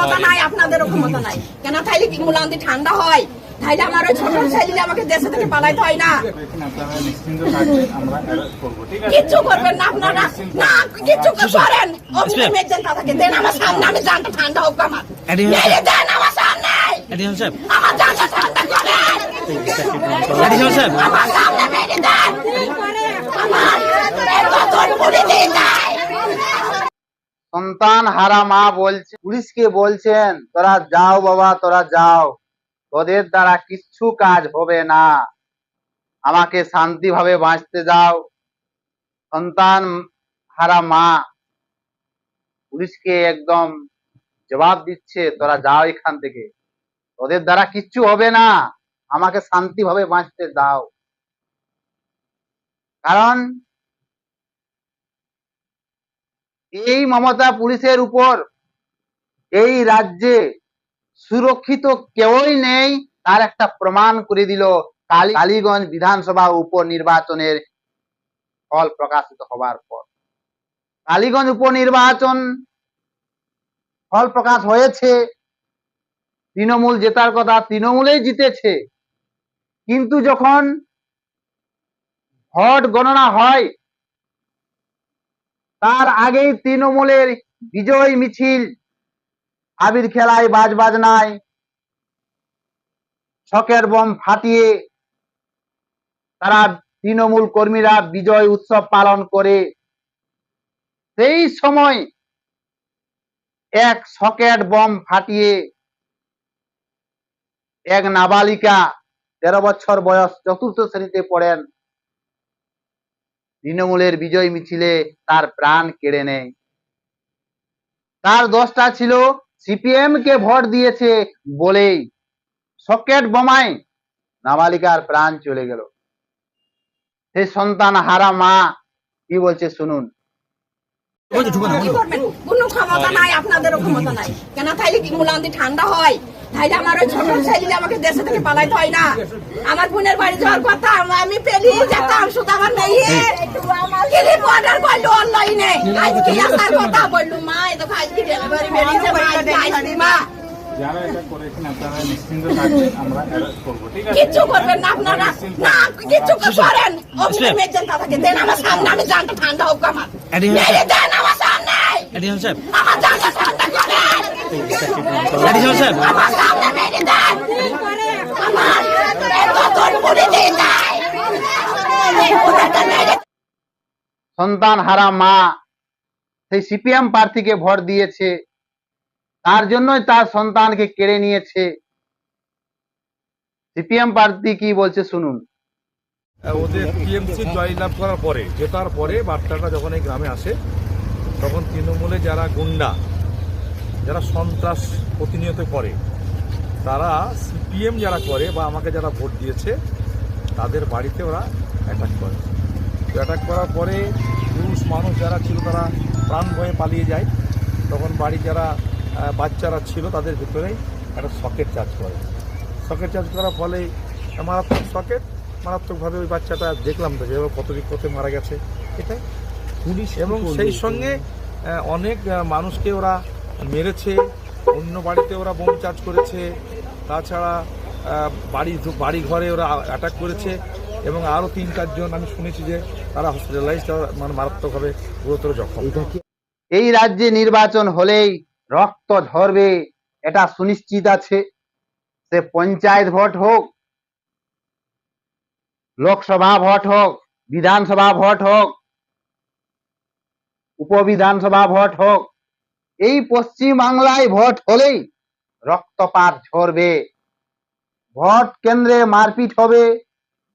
ক্ষমতা নাই আপনাদেরও ক্ষমতা নাই। কেন? তাইলে কি মুলান্দি ঠান্ডা হয়? তাইলে আমার ওই ছোট ছেলে আমাকে দেশে থেকে পালাইতে হয় না? কিচ্ছু করবেন না আপনারা। না কিচ্ছু করেন অভিনয় মেঘদেন তাদেরকে দেন আমার সামনে আমি জানটা ঠান্ডা হোক আমার। এডি হোক। মেরে দেন আমার সামনে। আমার জানটা ঠান্ডা করেন আমার সামনে মেরে দেন। আমার এই দিয়ে যায় সন্তান হারা মা বলছে, পুলিশকে বলছেন, তোরা যাও বাবা, তোরা যাও। তোদের দ্বারা কিচ্ছু কাজ হবে না। আমাকে শান্তিভাবে বাঁচতে দাও। সন্তান হারা মা। পুলিশকে একদম জবাব দিচ্ছে, তোরা যাও এখান থেকে। তোদের দ্বারা কিচ্ছু হবে না। আমাকে শান্তিভাবে বাঁচতে দাও। কারণ এই মমতা পুলিশের উপর এই রাজ্যে সুরক্ষিত কেউই নেই, তার একটা প্রমাণ করে দিল কালী কালীগঞ্জ বিধানসভা উপনির্বাচনের ফল প্রকাশিত হবার পর। কালীগঞ্জ উপনির্বাচন ফল প্রকাশ হয়েছে, তৃণমূল জেতার কথা তৃণমূলেই জিতেছে। কিন্তু যখন ভোট গণনা হয় তার আগেই তৃণমূলের বিজয় মিছিল। আবির খেলায় বাজ বাজনায় ছকের বম ফাটিয়ে তারা তৃণমূল কর্মীরা বিজয় উৎসব পালন করে। সেই সময় এক সকেট বম ফাটিয়ে এক নাবালিকা, তেরো বছর বয়স, চতুর্থ শ্রেণীতে পড়েন। তৃণমূলের বিজয় মিছিলে তার প্রাণ কেড়ে নেয়। তার দোষটা ছিল, সিপিএম কে ভোট দিয়েছে বলেই সকেট বোমায় নাবালিকার প্রাণ চলে গেল। সেই সন্তান হারা মা, কি বলছে শুনুন। কি ক্ষমতা নাই, আপনাদেরও ক্ষমতা নাই। কেন তাইলে কি মুলান্দি ঠান্ডা হয়? তাইলে আমার ওই ছোট ছেলে আমাকে দেশে থেকে পালাইতে হয় না। আমার বোনের বাড়ি যাওয়ার কথা আমি পেরিয়ে যেতাম শুধু আমার মেয়ে। ক্লিপ অর্ডার করল অনলাইনে? আজকে আসার কথা? বলল মা এই তো আজকে ডেলিভারি বেরিয়েছে মা আজকে মা। যারা এটা করেছেন আপনারা নিশ্চিন্ত থাকবেন আমরা অ্যারেস্ট করব ঠিক আছে? কিচ্ছু করবেন না আপনারা। না। কিচ্ছু করেন। তাদেরকে দেন আমার সামনে আমি জানটা ঠান্ডা হোক আমার। মেরে দেন আমার সামনে। আমার জানটা সন্তান হারা মা সেই সিপিএম প্রার্থীকে ভোট দিয়েছে। তার জন্যই তার সন্তানকে কেড়ে নিয়েছে। সিপিএম প্রার্থী কি বলছে শুনুন। ওদের টিএমসি জয়লাভ করার পরে জেতার পরে বার্তাটা যখন এই গ্রামে আসে তখন তৃণমূলে যারা গুন্ডা যারা সন্ত্রাস প্রতিনিয়ত করে তারা সিপিএম যারা করে বা আমাকে যারা ভোট দিয়েছে তাদের বাড়িতে ওরা অ্যাটাক করে। তো অ্যাটাক করার পরে পুরুষ মানুষ যারা ছিল তারা প্রাণ ভয়ে পালিয়ে যায়। তখন বাড়ি যারা বাচ্চারা ছিল তাদের ভিতরেই একটা সকেট চার্জ করে। সকেট চার্জ করার ফলে মারাত্মক সকেট মারাত্মকভাবে ওই বাচ্চাটা দেখলাম তো যেভাবে কত দিক কত মারা গেছে। এটাই। পুলিশ এবং সেই সঙ্গে অনেক মানুষকে ওরা মেরেছে, অন্য বাড়িতে ওরা বোম চার্জ করেছে, তাছাড়া বাড়ি বাড়ি ঘরে ওরা অ্যাটাক করেছে এবং আরও তিন চারজন আমি শুনেছি যে তারা হসপিটালাইজ মানে মারাত্মকভাবে গুরুতর জখম। এই রাজ্যে নির্বাচন হলেই রক্ত ঝরবে, এটা সুনিশ্চিত আছে। সে পঞ্চায়েত ভোট হোক, লোকসভা ভোট হোক, বিধানসভা ভোট হোক, উপবিধানসভা ভোট হোক এই পশ্চিম বাংলায় ভোট হলেই রক্তপাত ঝরবে। ভোট কেন্দ্রে মারপিট হবে,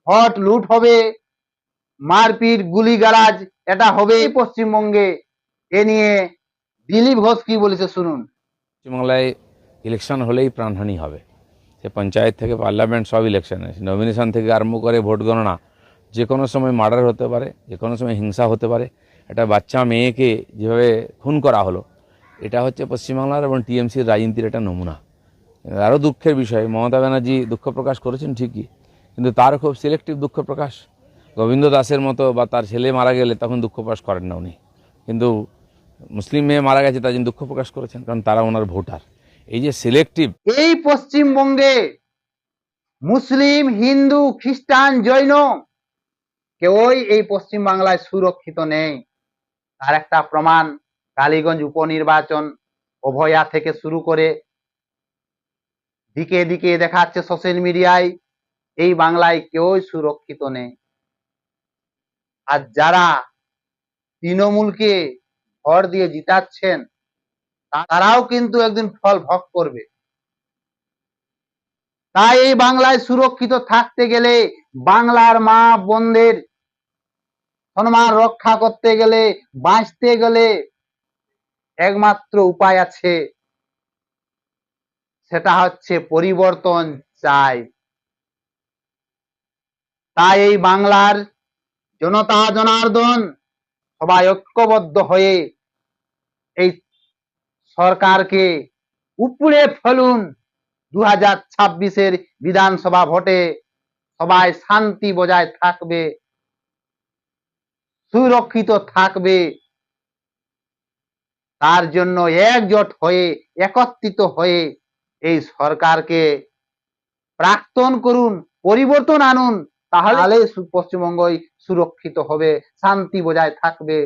ভোট লুট হবে, মারপিট গুলিগালাজ এটা হবেই পশ্চিমবঙ্গে। এ নিয়ে দিলীপ ঘোষ কি বলেছে শুনুন। পশ্চিমবাংলায় ইলেকশন হলেই প্রাণহানি হবে। সে পঞ্চায়েত থেকে পার্লামেন্ট সব ইলেকশনে নমিনেশন থেকে আরম্ভ করে ভোট গণনা, যে কোনো সময় মার্ডার হতে পারে, যে কোনো সময় হিংসা হতে পারে। একটা বাচ্চা মেয়েকে যেভাবে খুন করা হলো এটা হচ্ছে পশ্চিমবাংলার এবং টিএমসির রাজনীতির একটা নমুনা। আরও দুঃখের বিষয়, মমতা ব্যানার্জি দুঃখ প্রকাশ করেছেন ঠিকই, কিন্তু তার খুব সিলেক্টিভ দুঃখ প্রকাশ। গোবিন্দ দাসের মতো বা তার ছেলে মারা গেলে তখন দুঃখ প্রকাশ করেন না উনি। কিন্তু মুসলিম মেয়ে মারা গেছে, তার জন্য দুঃখ প্রকাশ করেছেন, কারণ তারা ওনার ভোটার। এই যে সিলেক্টিভ এই পশ্চিমবঙ্গে মুসলিম, হিন্দু, খ্রিস্টান, জৈন কেউই এই পশ্চিম বাংলায় সুরক্ষিত নেই। তার একটা প্রমাণ কালীগঞ্জ উপনির্বাচন অভয়া থেকে শুরু করে দিকে দিকে দেখাচ্ছে সোশ্যাল মিডিয়ায় এই বাংলায় কেউই সুরক্ষিত নেই। আর যারা তৃণমূলকে ভর দিয়ে জিতাচ্ছেন, তারাও কিন্তু একদিন ফল ভোগ করবে। তাই এই বাংলায় সুরক্ষিত থাকতে গেলে বাংলার মা বোনদের সম্মান রক্ষা করতে গেলে, বাঁচতে গেলে একমাত্র উপায় আছে। সেটা হচ্ছে পরিবর্তন চাই। তাই এই বাংলার জনতা জনার্দন সবাই ঐক্যবদ্ধ হয়ে এই সরকারকে উপড়ে ফেলুন। দু হাজার ছাব্বিশের বিধানসভা ভোটে সবাই শান্তি বজায় থাকবে, সুরক্ষিত থাকবে। তার জন্য একজোট হয়ে, একত্রিত হয়ে এই সরকারকে প্রাক্তন করুন, পরিবর্তন আনুন, তাহলে পশ্চিমবঙ্গই সুরক্ষিত হবে, শান্তি বজায় থাকবে।